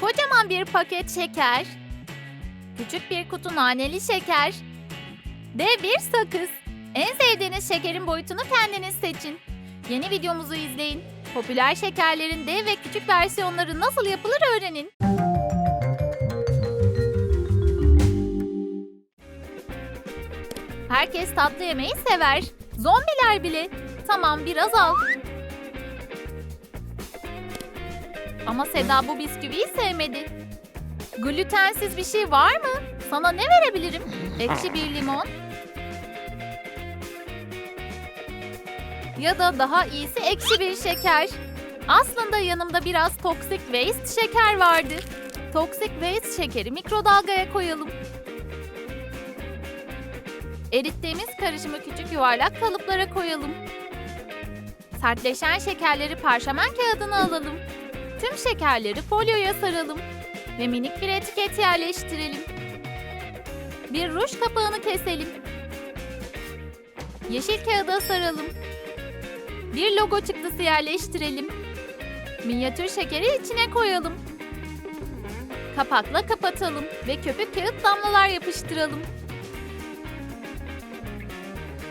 Kocaman bir paket şeker. Küçük bir kutu naneli şeker. Dev bir sakız. En sevdiğiniz şekerin boyutunu kendiniz seçin. Yeni videomuzu izleyin. Popüler şekerlerin dev ve küçük versiyonları nasıl yapılır öğrenin. Herkes tatlı yemeği sever. Zombiler bile. Tamam biraz al. Ama Seda bu bisküviyi sevmedi. Glutensiz bir şey var mı? Sana ne verebilirim? Ekşi bir limon. Ya da daha iyisi ekşi bir şeker. Aslında yanımda biraz toxic waste şeker vardı. Toxic waste şekeri mikrodalgaya koyalım. Erittiğimiz karışımı küçük yuvarlak kalıplara koyalım. Sertleşen şekerleri parşömen kağıdına alalım. Tüm şekerleri folyoya saralım ve minik bir etiket yerleştirelim. Bir ruj kapağını keselim. Yeşil kağıda saralım. Bir logo çıktısı yerleştirelim. Minyatür şekeri içine koyalım. Kapakla kapatalım ve köpük kağıt damlalar yapıştıralım.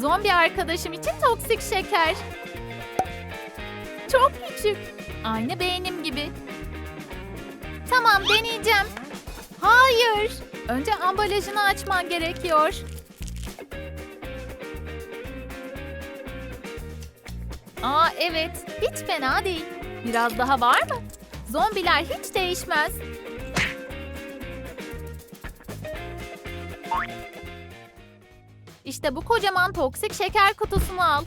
Zombi arkadaşım için toksik şeker. Çok küçük. Aynı beğenim gibi. Tamam deneyeceğim. Hayır. Önce ambalajını açman gerekiyor. Aa evet. Hiç fena değil. Biraz daha var mı? Zombiler hiç değişmez. İşte bu kocaman toksik şeker kutusunu al.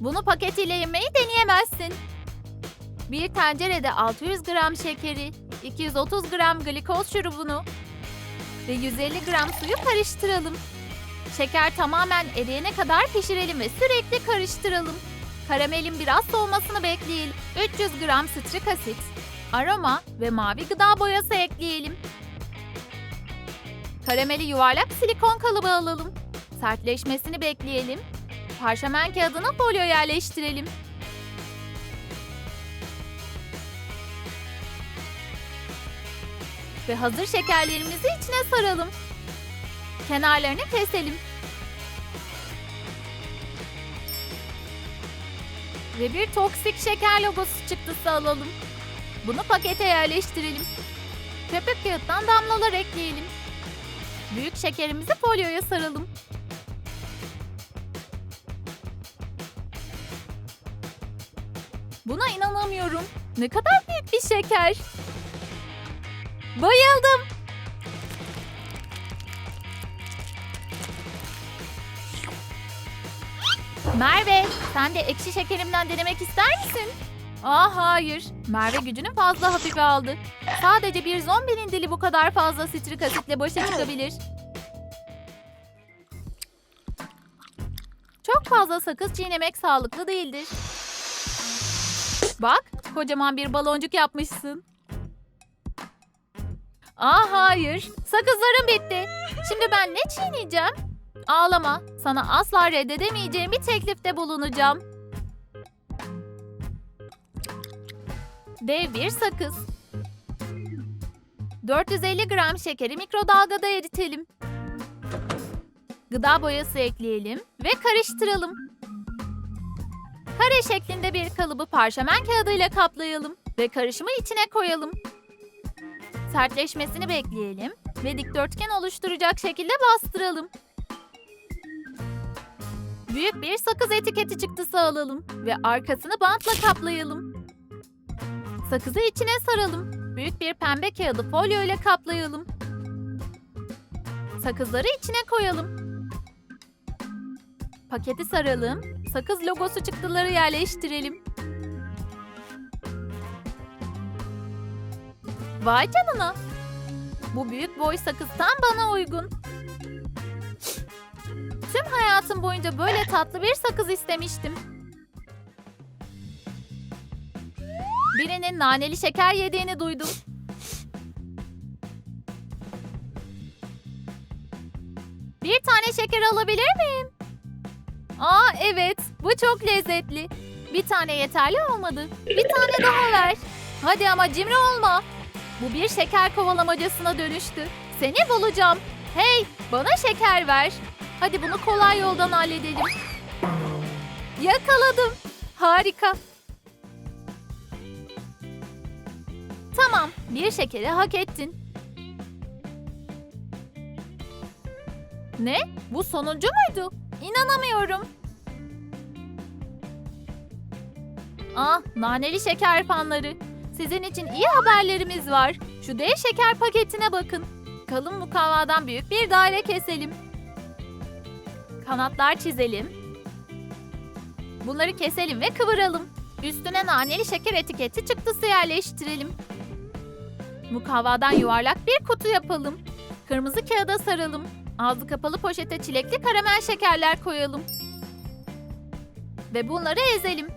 Bunu paketiyle yemeyi deneyemezsin. Bir tencerede 600 gram şekeri, 230 gram glikoz şurubunu ve 150 gram suyu karıştıralım. Şeker tamamen eriyene kadar pişirelim ve sürekli karıştıralım. Karamelin biraz soğumasını bekleyelim. 300 gram strik asit, aroma ve mavi gıda boyası ekleyelim. Karameli yuvarlak silikon kalıbı alalım. Sertleşmesini bekleyelim. Parşömen kağıdına folyo yerleştirelim. Ve hazır şekerlerimizi içine saralım. Kenarlarını keselim. Ve bir toksik şeker logosu çıktısı alalım. Bunu pakete yerleştirelim. Köpük kağıttan damlalar ekleyelim. Büyük şekerimizi folyoya saralım. Buna inanamıyorum. Ne kadar büyük bir şeker. Bayıldım. Merve, sen de ekşi şekerimden denemek ister misin? Aa hayır. Merve gücünü fazla hafife aldı. Sadece bir zombinin dili bu kadar fazla sitrik asitle başa çıkabilir. Çok fazla sakız çiğnemek sağlıklı değildir. Bak, kocaman bir baloncuk yapmışsın. Aa hayır, sakızlarım bitti. Şimdi ben ne çiğneyeceğim? Ağlama, sana asla reddedemeyeceğim bir teklifte bulunacağım. Dev bir sakız. 450 gram şekeri mikrodalgada eritelim. Gıda boyası ekleyelim ve karıştıralım. Kare şeklinde bir kalıbı parşömen kağıdıyla kaplayalım ve karışımı içine koyalım. Sertleşmesini bekleyelim ve dikdörtgen oluşturacak şekilde bastıralım. Büyük bir sakız etiketi çıktısı alalım ve arkasını bantla kaplayalım. Sakızı içine saralım. Büyük bir pembe kağıdı folyo ile kaplayalım. Sakızları içine koyalım. Paketi saralım. Sakız logosu çıktıları yerleştirelim. Vay canına. Bu büyük boy sakız tam bana uygun. Tüm hayatım boyunca böyle tatlı bir sakız istemiştim. Birinin naneli şeker yediğini duydum. Bir tane şeker alabilir miyim? Aa evet, bu çok lezzetli. Bir tane yeterli olmadı. Bir tane daha ver. Hadi ama cimri olma. Bu bir şeker kovalamacasına dönüştü. Seni bulacağım. Hey, bana şeker ver. Hadi bunu kolay yoldan halledelim. Yakaladım. Harika. Tamam, bir şekeri hak ettin. Ne? Bu sonuncu muydu? İnanamıyorum. Ah, naneli şeker fanları. Sizin için iyi haberlerimiz var. Şu dev şeker paketine bakın. Kalın mukavvadan büyük bir daire keselim. Kanatlar çizelim. Bunları keselim ve kıvıralım. Üstüne naneli şeker etiketi çıktısı yerleştirelim. Mukavvadan yuvarlak bir kutu yapalım. Kırmızı kağıda saralım. Ağzı kapalı poşete çilekli karamel şekerler koyalım. Ve bunları ezelim.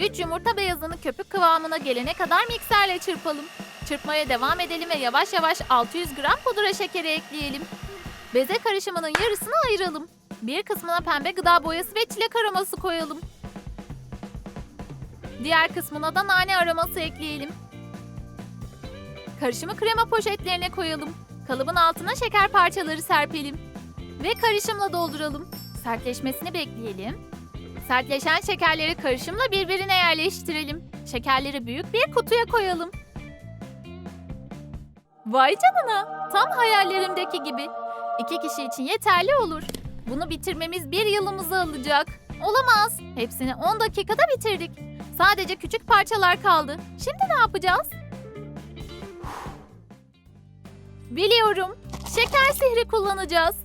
3 yumurta beyazını köpük kıvamına gelene kadar mikserle çırpalım. Çırpmaya devam edelim ve yavaş yavaş 600 gram pudra şekeri ekleyelim. Beze karışımının yarısını ayıralım. Bir kısmına pembe gıda boyası ve çilek aroması koyalım. Diğer kısmına da nane aroması ekleyelim. Karışımı krema poşetlerine koyalım. Kalıbın altına şeker parçaları serpelim. Ve karışımla dolduralım. Sertleşmesini bekleyelim. Sertleşen şekerleri karışımla birbirine yerleştirelim. Şekerleri büyük bir kutuya koyalım. Vay canına! Tam hayallerimdeki gibi. İki kişi için yeterli olur. Bunu bitirmemiz bir yılımızı alacak. Olamaz. Hepsini 10 dakikada bitirdik. Sadece küçük parçalar kaldı. Şimdi ne yapacağız? Biliyorum. Şeker sihri kullanacağız.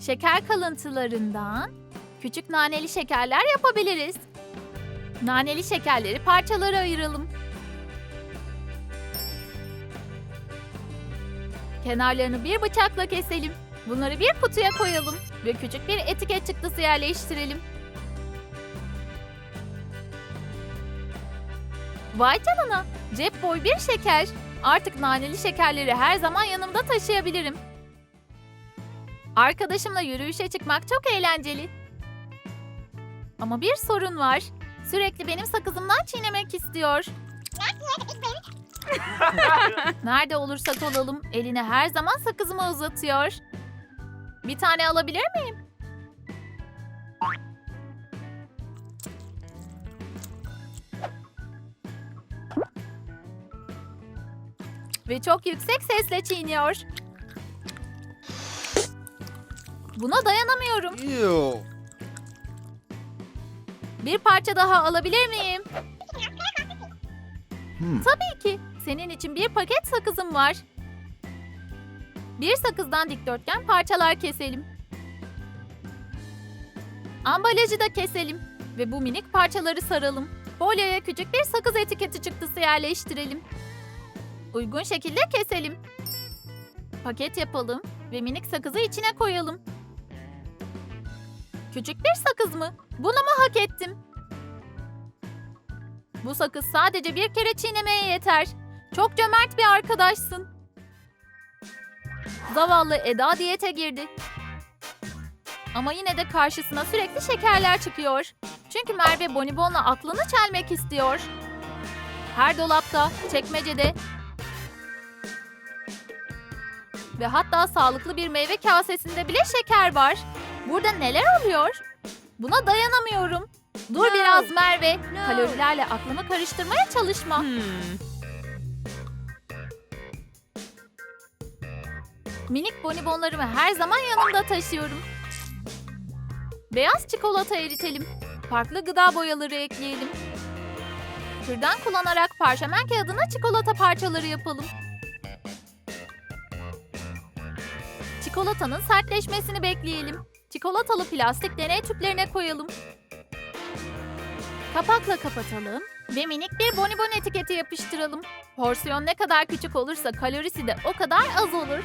Şeker kalıntılarından küçük naneli şekerler yapabiliriz. Naneli şekerleri parçalara ayıralım. Kenarlarını bir bıçakla keselim. Bunları bir kutuya koyalım ve küçük bir etiket çıktısı yerleştirelim. Vay canına, cep boy bir şeker. Artık naneli şekerleri her zaman yanımda taşıyabilirim. Arkadaşımla yürüyüşe çıkmak çok eğlenceli. Ama bir sorun var. Sürekli benim sakızımdan çiğnemek istiyor. Nerede olursak olalım eline her zaman sakızımı uzatıyor. Bir tane alabilir miyim? Ve çok yüksek sesle çiğniyor. Buna dayanamıyorum. Ew. Bir parça daha alabilir miyim? Hmm. Tabii ki. Senin için bir paket sakızım var. Bir sakızdan dikdörtgen parçalar keselim. Ambalajı da keselim ve bu minik parçaları saralım. Folyoya küçük bir sakız etiketi çıktısı yerleştirelim. Uygun şekilde keselim. Paket yapalım ve minik sakızı içine koyalım. Küçük bir sakız mı? Bunu mu hak ettim? Bu sakız sadece bir kere çiğnemeye yeter. Çok cömert bir arkadaşsın. Zavallı Eda diyete girdi. Ama yine de karşısına sürekli şekerler çıkıyor. Çünkü Merve Bonibon'la aklını çelmek istiyor. Her dolapta, çekmecede ve hatta sağlıklı bir meyve kasesinde bile şeker var. Burada neler oluyor? Buna dayanamıyorum. Dur No. biraz Merve. No. Kalorilerle aklımı karıştırmaya çalışma. Hmm. Minik bonibonlarımı her zaman yanımda taşıyorum. Beyaz çikolata eritelim. Farklı gıda boyaları ekleyelim. Kürdan kullanarak parşömen kağıdına çikolata parçaları yapalım. Çikolatanın sertleşmesini bekleyelim. Çikolatalı plastik deney tüplerine koyalım. Kapakla kapatalım ve minik bir bonibon etiketi yapıştıralım. Porsiyon ne kadar küçük olursa kalorisi de o kadar az olur.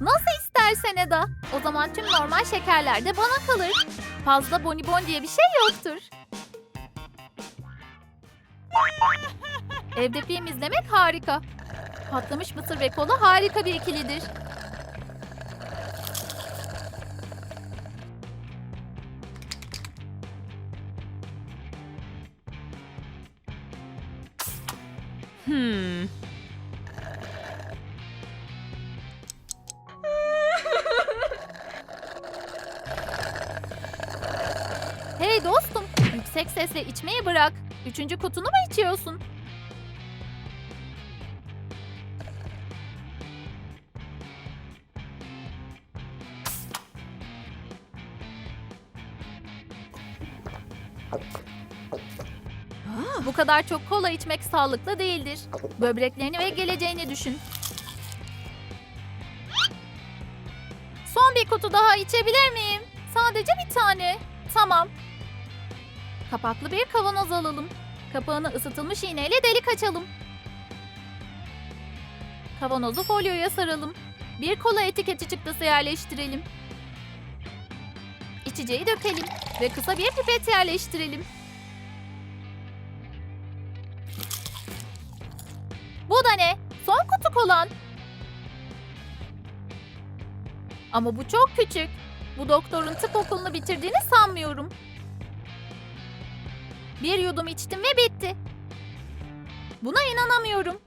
Nasıl istersen Eda. O zaman tüm normal şekerler de bana kalır. Fazla bonibon diye bir şey yoktur. Evde film izlemek harika. Patlamış mısır ve kola harika bir ikilidir. Hmm. Hey dostum, yüksek sesle içmeyi bırak. Üçüncü kutunu mu içiyorsun? Bu kadar çok kola içmek sağlıklı değildir. Böbreklerini ve geleceğini düşün. Son bir kutu daha içebilir miyim? Sadece bir tane. Tamam. Kapaklı bir kavanoz alalım. Kapağını ısıtılmış iğneyle delik açalım. Kavanozu folyoya saralım. Bir kola etiketi çıktısı yerleştirelim. İçeceği dökelim ve kısa bir pipet yerleştirelim. Bu da ne? Son kutu kolan. Ama bu çok küçük. Bu doktorun tıp okulunu bitirdiğini sanmıyorum. Bir yudum içtim ve bitti. Buna inanamıyorum.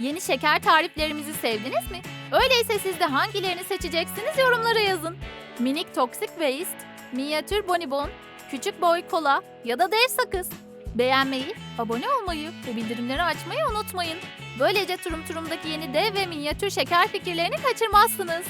Yeni şeker tariflerimizi sevdiniz mi? Öyleyse siz de hangilerini seçeceksiniz yorumlara yazın. Minik Toxic Waste, minyatür bonibon, küçük boy kola ya da dev sakız. Beğenmeyi, abone olmayı ve bildirimleri açmayı unutmayın. Böylece Turum Turum'daki yeni dev ve minyatür şeker fikirlerini kaçırmazsınız.